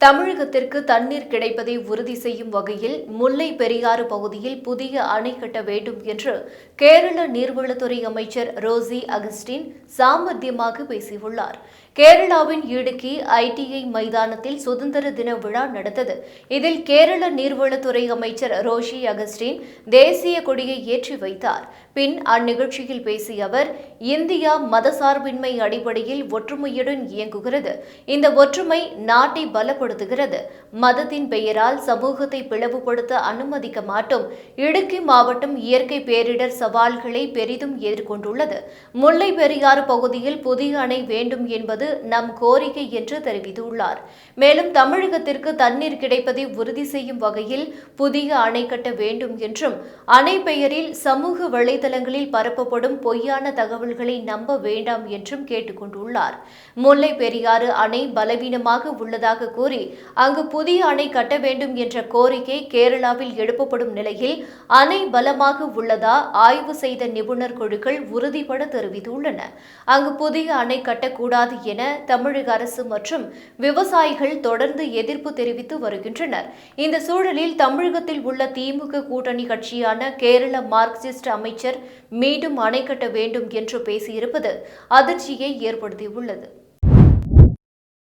தமிழகத்திற்கு தண்ணீர் கிடைப்பதை உறுதி செய்யும் வகையில் முல்லை பெரியாறு பகுதியில் புதிய அணை கட்ட வேண்டும் என்று கேரள நீர்வளத்துறை அமைச்சர் ரோசி அகஸ்டின் சாமர்த்தியமாக பேசியுள்ளார். கேரளாவின் இடுக்கி ஐடிஐ மைதானத்தில் சுதந்திர தின விழா நடந்தது. இதில் கேரள நீர்வளத்துறை அமைச்சர் ரோஷி அகஸ்டின் தேசிய கொடியை ஏற்றி வைத்தார். பின் அந்நிகழ்ச்சியில் பேசிய அவர் இந்தியா மதசார்பின்மை அடிப்படையில் ஒற்றுமையுடன் இயங்குகிறது. இந்த ஒற்றுமை நாட்டை பலப்படுத்துகிறது. மதத்தின் பெயரால் சமூகத்தை பிளவுபடுத்த அனுமதிக்க மாட்டோம். இடுக்கி மாவட்டம் இயற்கை பேரிடர் சவால்களை பெரிதும் எதிர்கொண்டுள்ளது. முல்லை பெரியாறு பகுதியில் புதிய அணை வேண்டும் என்பது நம் கோரிக்கை என்று தெரிவித்துள்ளார். மேலும் தமிழகத்திற்கு தண்ணீர் கிடைப்பதை உறுதி செய்யும் வகையில் புதிய அணை கட்ட வேண்டும் என்றும் அணை பெயரில் சமூக வலைதளங்களில் பரப்பப்படும் பொய்யான தகவல்களை நம்ப வேண்டாம் என்றும் கேட்டுக்கொண்டுள்ளார். முல்லை பெரியாறு அணை பலவீனமாக உள்ளதாக கூறி அங்கு புதிய அணை கட்ட வேண்டும் என்ற கோரிக்கை கேரளாவில் எழுப்பப்படும் நிலையில் அணை பலமாக உள்ளதா ஆய்வு செய்த நிபுணர் குழுக்கள் உறுதிபட தெரிவித்துள்ளன. அங்கு புதிய அணை கட்டக்கூடாது என தமிழக அரசு மற்றும் விவசாயிகள் தொடர்ந்து எதிர்ப்பு தெரிவித்து வருகின்றனர். இந்த சூழலில் தமிழகத்தில் உள்ள திமுக கூட்டணி கட்சியான கேரள மார்க்சிஸ்ட் அமைச்சர் மீண்டும் அணை கட்ட வேண்டும் என்று பேசியிருப்பது அதிர்ச்சியை ஏற்படுத்தியுள்ளது.